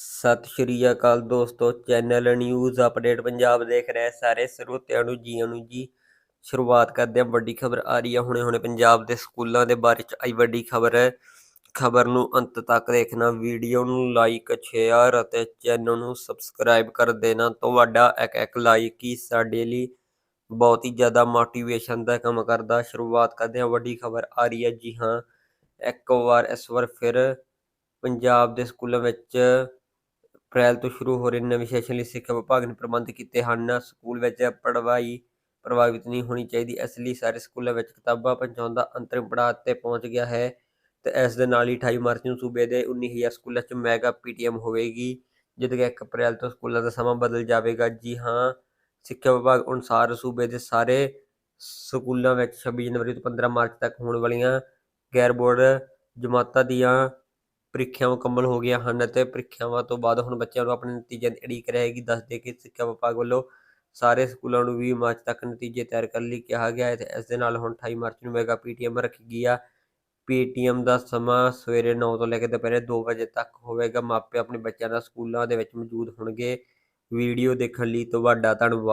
ਸਤਿ ਸ਼੍ਰੀ ਅਕਾਲ ਦੋਸਤੋ, channel news update Punjab ਦੇਖ ਰਹੇ ਸਾਰੇ ਸਰੋਤਿਆਂ ਨੂੰ, ਜੀਆਂ ਨੂੰ ਜੀ। ਸ਼ੁਰੂਆਤ ਕਰਦੇ ਹਾਂ, ਵੱਡੀ ਖਬਰ ਆ ਰਹੀ ਹੈ। ਹੁਣੇ ਹੁਣੇ ਪੰਜਾਬ ਦੇ ਸਕੂਲਾਂ ਦੇ ਬਾਰੇ ਚ ਆਈ ਵੱਡੀ ਖਬਰ। ਹੈ ਖਬਰ ਨੂੰ ਅੰਤ ਤੱਕ ਦੇਖਣਾ, ਵੀਡੀਓ ਨੂੰ ਲਾਈਕ ਸ਼ੇਅਰ ਅਤੇ ਚੈਨਲ ਨੂੰ ਸਬਸਕ੍ਰਾਈਬ ਕਰ ਦੇਣਾ। ਤੁਹਾਡਾ ਇੱਕ ਇੱਕ ਲਾਈਕ ਹੀ ਸਾਡੇ ਲਈ ਬਹੁਤ ਹੀ ਜ਼ਿਆਦਾ ਮੋਟੀਵੇਸ਼ਨ ਦਾ ਕੰਮ ਕਰਦਾ। ਸ਼ੁਰੂਆਤ ਕਰਦੇ ਹਾਂ, ਵੱਡੀ ਖਬਰ ਆ ਰਹੀ ਹੈ। ਜੀ ਹਾਂ, ਇੱਕ ਵਾਰ ਇਸ ਵਾਰ ਫਿਰ ਪੰਜਾਬ ਦੇ ਸਕੂਲਾਂ ਵਿੱਚ ਅਪ੍ਰੈਲ ਤੋਂ ਸ਼ੁਰੂ ਹੋ ਰਹੇ ਨਵੇਂ ਸੈਸ਼ਨ ਲਈ ਸਿੱਖਿਆ ਵਿਭਾਗ ਨੇ ਪ੍ਰਬੰਧ ਕੀਤੇ ਹਨ। ਸਕੂਲ ਵਿੱਚ ਪੜ੍ਹਾਈ ਪ੍ਰਭਾਵਿਤ ਨਹੀਂ ਹੋਣੀ ਚਾਹੀਦੀ, ਇਸ ਲਈ ਸਾਰੇ ਸਕੂਲਾਂ ਵਿੱਚ ਕਿਤਾਬਾਂ ਪਹੁੰਚਾਉਣ ਦਾ ਅੰਤਰਿਮ ਪੜਾਅ ਤੇ ਪਹੁੰਚ ਗਿਆ ਹੈ ਤੇ ਇਸ ਦੇ ਨਾਲ ਹੀ 28 ਮਾਰਚ ਨੂੰ ਸੂਬੇ ਦੇ 19000 ਸਕੂਲਾਂ 'ਚ ਮੈਗਾ ਪੀਟੀਐਮ ਹੋਵੇਗੀ, ਜਦ ਕਿ 1 ਅਪ੍ਰੈਲ ਤੋਂ ਸਕੂਲਾਂ ਦਾ ਸਮਾਂ ਬਦਲ ਜਾਵੇਗਾ। ਜੀ ਹਾਂ, ਸਿੱਖਿਆ ਵਿਭਾਗ ਅਨੁਸਾਰ ਸੂਬੇ ਦੇ ਸਾਰੇ ਸਕੂਲਾਂ ਵਿੱਚ 26 ਜਨਵਰੀ ਤੋਂ 15 ਮਾਰਚ ਤੱਕ ਹੋਣ ਵਾਲੀਆਂ ਗੈਰ ਬੋਰਡ ਜਮਾਤਾਂ ਦੀਆਂ ਪ੍ਰੀਖਿਆਵਾਂ ਮੁਕੰਮਲ ਹੋ ਗਈਆਂ ਹਨ ਅਤੇ ਪ੍ਰੀਖਿਆਵਾਂ ਤੋਂ ਬਾਅਦ ਹੁਣ ਬੱਚਿਆਂ ਨੂੰ ਆਪਣੇ ਨਤੀਜਿਆਂ ਦੀ ਉਡੀਕ ਰਹੇਗੀ। ਦੱਸਦੇ ਕਿ ਸਿੱਖਿਆ ਵਿਭਾਗ ਵੱਲੋਂ ਸਾਰੇ ਸਕੂਲਾਂ ਨੂੰ 20 ਮਾਰਚ ਤੱਕ ਨਤੀਜੇ ਤਿਆਰ ਕਰਨ ਲਈ ਕਿਹਾ ਗਿਆ ਹੈ ਤੇ ਇਸ ਦੇ ਨਾਲ ਹੁਣ 28 ਮਾਰਚ ਨੂੰ ਮੈਗਾ ਪੀਟੀਐਮ ਰੱਖੀ ਗਈ ਆ। ਪੀਟੀਐਮ ਦਾ ਸਮਾਂ ਸਵੇਰੇ 9 ਤੋਂ ਲੈ ਕੇ ਦੁਪਹਿਰੇ 2 ਵਜੇ ਤੱਕ ਹੋਵੇਗਾ। ਮਾਪੇ ਆਪਣੇ ਬੱਚਿਆਂ ਦਾ ਸਕੂਲਾਂ ਦੇ ਵਿੱਚ ਮੌਜੂਦ ਹੋਣਗੇ। ਵੀਡੀਓ ਦੇਖਣ ਲਈ ਤੁਹਾਡਾ ਧੰਨਵਾਦ।